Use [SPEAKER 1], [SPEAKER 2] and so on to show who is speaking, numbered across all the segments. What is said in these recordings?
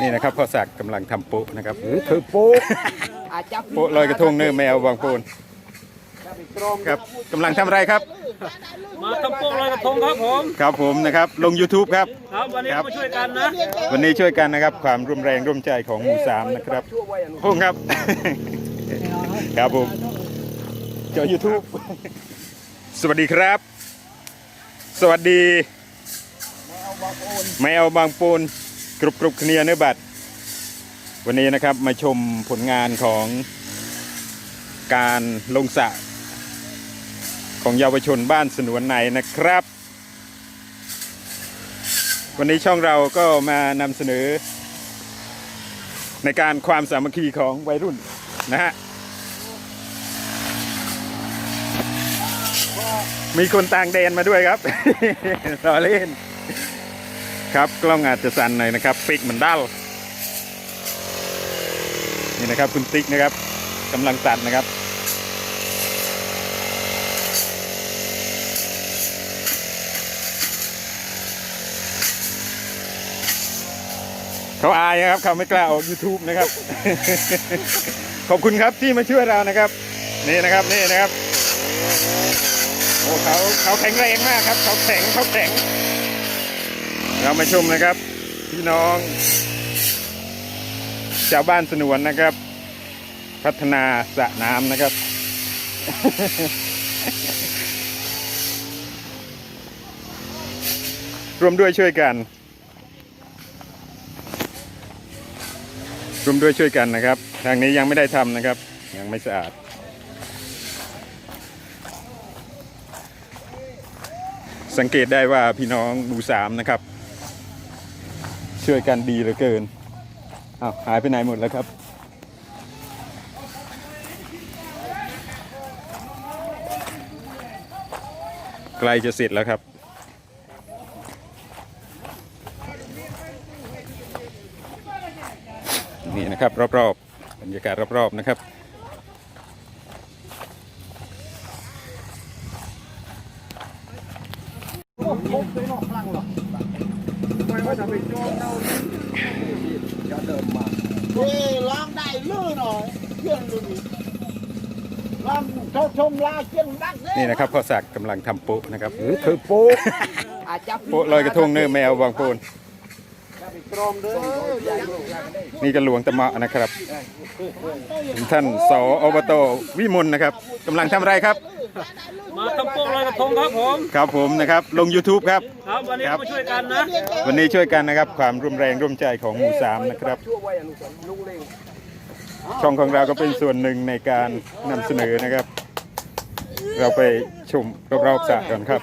[SPEAKER 1] นี่นะครับพ่อศักดิ์กำลังทำโป๊ะนะครับ
[SPEAKER 2] คือโป๊ะอาจจะ
[SPEAKER 1] โป๊ะลอยกระทงเนื้อแมวบางปูนครับกำลังทำอะไรครับ
[SPEAKER 3] มาทำโป๊กลอยกระทงครับผม
[SPEAKER 1] ครับผมนะครับลง YouTube ครับ
[SPEAKER 3] ครับวันนี้
[SPEAKER 1] ครับ
[SPEAKER 3] มาช่วยกันนะ
[SPEAKER 1] วันนี้ช่วยกันนะครับความร่วมแรงร่วมใจของหมู่สามนะครับพงครับครับผมจอ YouTube สวัสดีครับ สวัสดี แมวบางปูนกรุบกรุบเคลียร์เนื้อบัตรวันนี้นะครับมาชมผลงานของการลงสระของเยาวชนบ้านสนวนในนะครับ วันนี้ช่องเราก็มานำเสนอ ในการความสามัคคีของวัยรุ่นนะฮะมีคนต่างแดนมาด้วยครับรอเล่น ครับกล้องอาจจะสั่นหน่อยนะครับปิกเหมือนดั้ลนี่นะครับคุณติ๊กนะครับกำลังตัดนะครับ เขาอายนะครับเขาไม่กล้าออก YouTube นะครับ ขอบคุณครับที่มาช่วยเรานะครับ นี่นะครับนี่นะครับโอ้เขาเขาแข็งแรงมากครับ เขาแข็งเขาแข็ง เรามาชมนะครับ พี่น้องชาวบ้านสนวนนะครับ พัฒนาสระน้ำนะครับร่วมด้วยช่วยกันร่วมด้วยช่วยกันนะครับ ทางนี้ยังไม่ได้ทำนะครับ ยังไม่สะอาดสังเกตได้ว่าพี่น้องหมู่สามนะครับ ช่วยกันดีเหลือเกินอ้าวหายไปไหนหมดแล้วครับ ใกล้จะเสร็จแล้วครับ นี่นะครับรอบๆบรรยากาศรอบๆนะครับ
[SPEAKER 2] เฮ้ยลองได้ลื่นหน่อยเยี่ยมดูดิลองชมชมลาเยี่ยมดักเด้
[SPEAKER 1] นี่นะครับพ่อศักดิ์กำลังทำโป๊ะนะครับ
[SPEAKER 2] คือโป๊ะอาจจะ
[SPEAKER 1] โป๊ะลอยกระทงเนื้อแมวบางปูน
[SPEAKER 2] กรอมเด้อ
[SPEAKER 1] นี่ก็หลวงตะเมาะนะครับท่านสอบตวิมลนะครับกำลังทำอะไรครับ
[SPEAKER 3] มาทำโป๊กลอยกระทงครับผม
[SPEAKER 1] ครับผมนะครับลง YouTube ครับ
[SPEAKER 3] ครับวันนี้
[SPEAKER 1] ครับ
[SPEAKER 3] มาช่วยกันนะ
[SPEAKER 1] วันนี้ช่วยกันนะครับความร่วมแรงร่วมใจของหมู่สามนะครับ ช่องของเราก็เป็นส่วนหนึ่งในการนำเสนอนะครับ เราไปชมรอบๆสระกันครับ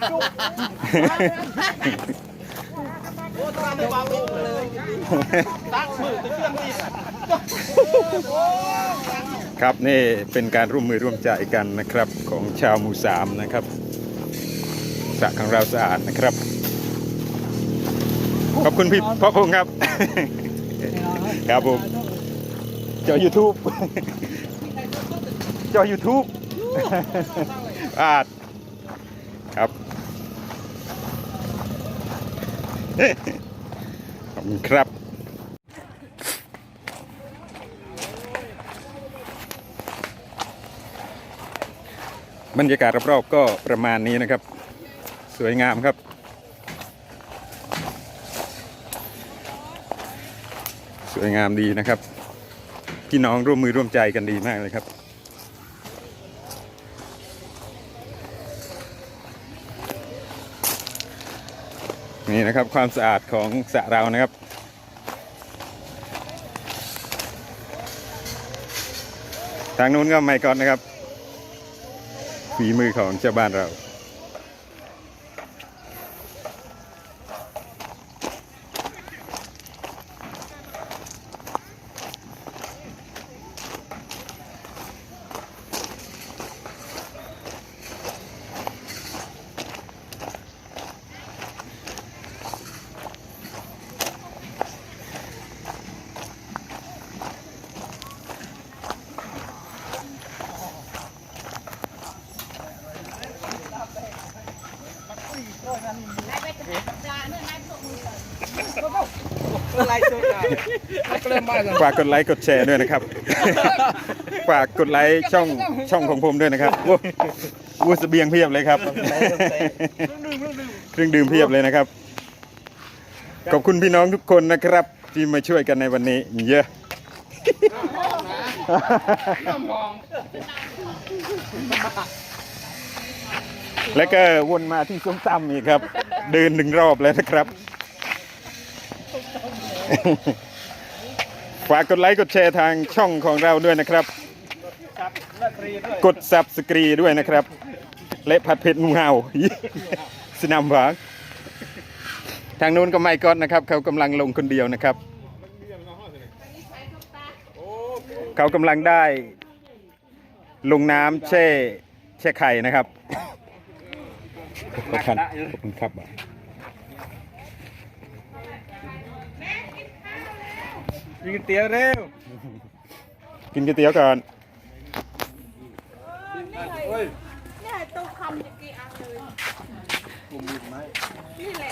[SPEAKER 1] ครับนี่เป็นการร่วมมือร่วมใจกันนะครับของชาวหมู่สามนะครับสระของเราสะอาดนะครับ ขอบคุณพี่พ่อพงครับ ครับผมจอ YouTube จอ YouTube อาดครับ ขอบคุณครับบรรยากาศรอบๆก็ประมาณนี้นะครับ สวยงามครับ สวยงามดีนะครับ พี่น้องร่วมมือร่วมใจกันดีมากเลยครับ นี่นะครับความสะอาดของสระเรานะครับ ทางนู้นก็ไม่ก่อนนะครับฝีมือของเจ้าบ้านเรา
[SPEAKER 4] อะไรสุดอะก็เริ่มมาแล้ว
[SPEAKER 1] ฝากกดไลค์กดแชร์ด้วยนะครับ ฝากกดไลค์ช่องช่องของผมด้วยนะครับโอ้วูเสเบียงเพียบเลยครับเครื่องดื่มเพียบเลยนะครับ ขอบคุณพี่น้องทุกคนนะครับ ที่มาช่วยกันในวันนี้ เยอะแล้วก็วนมาที่ส้มตำอีกครับ เดินหนึ่งรอบแล้วนะครับ ฝากกดไลค์กดแชร์ทางช่องของเราด้วยนะครับ กดซับสกรีด้วยนะครับและผัดเผ็ดงูเห่าสนามหวางทางนู้นก็ไม่ก็นะครับ เขากำลังลงคนเดียวนะครับ เขากำลังได้ ลงน้ำแช่แช่ไข่นะครับขอบคุณขอบ คุณครับ
[SPEAKER 4] ยิงเตี๋ยวเร็ว
[SPEAKER 1] กินก๋วยเตี๋ยวก่อน
[SPEAKER 5] เนี่ยตู้คำจะกี่อันเลยนี่แหละ